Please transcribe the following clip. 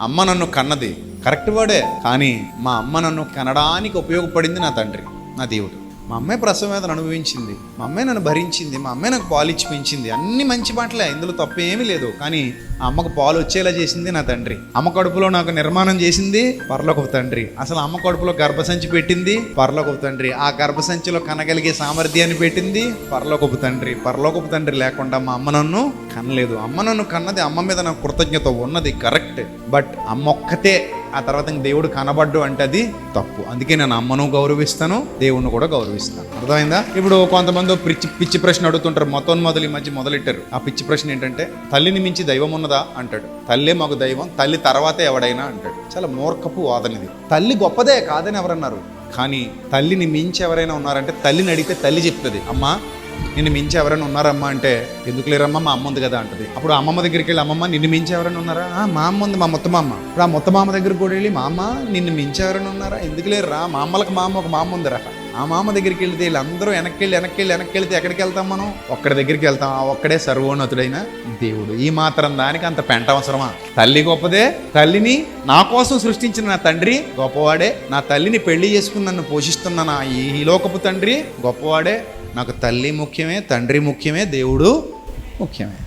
అమ్మ నన్ను కన్నది. కరెక్ట్ వర్డే. కానీ మా అమ్మ నన్ను కనడానికి ఉపయోగపడింది నా తండ్రి నా దేవుడు. మా అమ్మాయి ప్రసవం వేదన అనుభవించింది. మా అమ్మాయి నన్ను భరించింది. మా అమ్మాయి నాకు పాలు ఇచ్చి పెంచింది. అన్ని మంచి మాటలే. ఇందులో తప్పు ఏమీ లేదు. కానీ ఆ అమ్మకు పాలు వచ్చేలా చేసింది నా తండ్రి. అమ్మ కడుపులో నాకు నిర్మాణం చేసింది పరలోకపు తండ్రి. అసలు అమ్మ కడుపులో గర్భసంచి పెట్టింది పరలోకపు తండ్రి. ఆ గర్భసంచిలో కనగలిగే సామర్థ్యాన్ని పెట్టింది పరలోకపు తండ్రి. పరలోకపు తండ్రి లేకుండా మా అమ్మ నన్ను కనలేదు. అమ్మ నన్ను కన్నది అమ్మ మీద నాకు కృతజ్ఞత ఉన్నది కరెక్ట్. బట్ అమ్మ ఒక్కతే ఆ తర్వాత ఇంక దేవుడు కనబడ్డు అంటే అది తప్పు. అందుకే నేను అమ్మను గౌరవిస్తాను దేవుణ్ణి కూడా గౌరవిస్తాను. అర్థమైందా? ఇప్పుడు కొంతమంది పిచ్చి పిచ్చి ప్రశ్న అడుగుతుంటారు మొత్తం మొదలు ఈ మధ్య మొదలెట్టారు. ఆ పిచ్చి ప్రశ్న ఏంటంటే తల్లిని మించి దైవం ఉన్నదా? అంటాడు. తల్లే మాకు దైవం తల్లి తర్వాతే ఎవడైనా అంటాడు. చాలా మూర్ఖపు వాదన ఇది. తల్లి గొప్పదే కాదని ఎవరన్నారు? కానీ తల్లిని మించి ఎవరైనా ఉన్నారంటే తల్లిని అడిగితే తల్లి చెప్తుంది. అమ్మా నిన్ను మించి ఎవరైనా ఉన్నారమ్మా అంటే ఎందుకు లేరమ్మా? మా అమ్మ ఉంది కదా అంటది. అప్పుడు అమ్మమ్మ దగ్గరికి వెళ్ళి అమ్మమ్మ నిన్ను మించి ఎవరైనా ఉన్నారా? "ఆ, మా అమ్మ ఉంది మా మొత్తమామ ఇప్పుడు ఆ మొత్తమామ దగ్గరికి కూడా వెళ్ళి మా అమ్మ నిన్ను మించి ఎవరైనా ఉన్నారా? ఎందుకు లేరురా? మా అమ్మలకు మా అమ్మ ఒక మా అమ్మ ఉందిరా. ఆ మామ దగ్గరికి వెళ్తే వీళ్ళందరూ వెనక్కి వెళ్ళి వెనక్కి వెళ్ళి వెనక్కి వెళ్తే ఎక్కడికి వెళ్తాం మనం? ఒక్కడి దగ్గరికి వెళ్తాం. ఆ ఒక్కడే సర్వోన్నతుడైన దేవుడు. ఈ మాత్రం దానికి అంత పెంట అవసరమా? తల్లి గొప్పదే. తల్లిని నా కోసం సృష్టించిన నా తండ్రి గొప్పవాడే. నా తల్లిని పెళ్ళి చేసుకుని నన్ను పోషిస్తున్న నా ఈ లోకపు తండ్రి గొప్పవాడే. నాకు తల్లి ముఖ్యమే తండ్రి ముఖ్యమే దేవుడు ముఖ్యమే.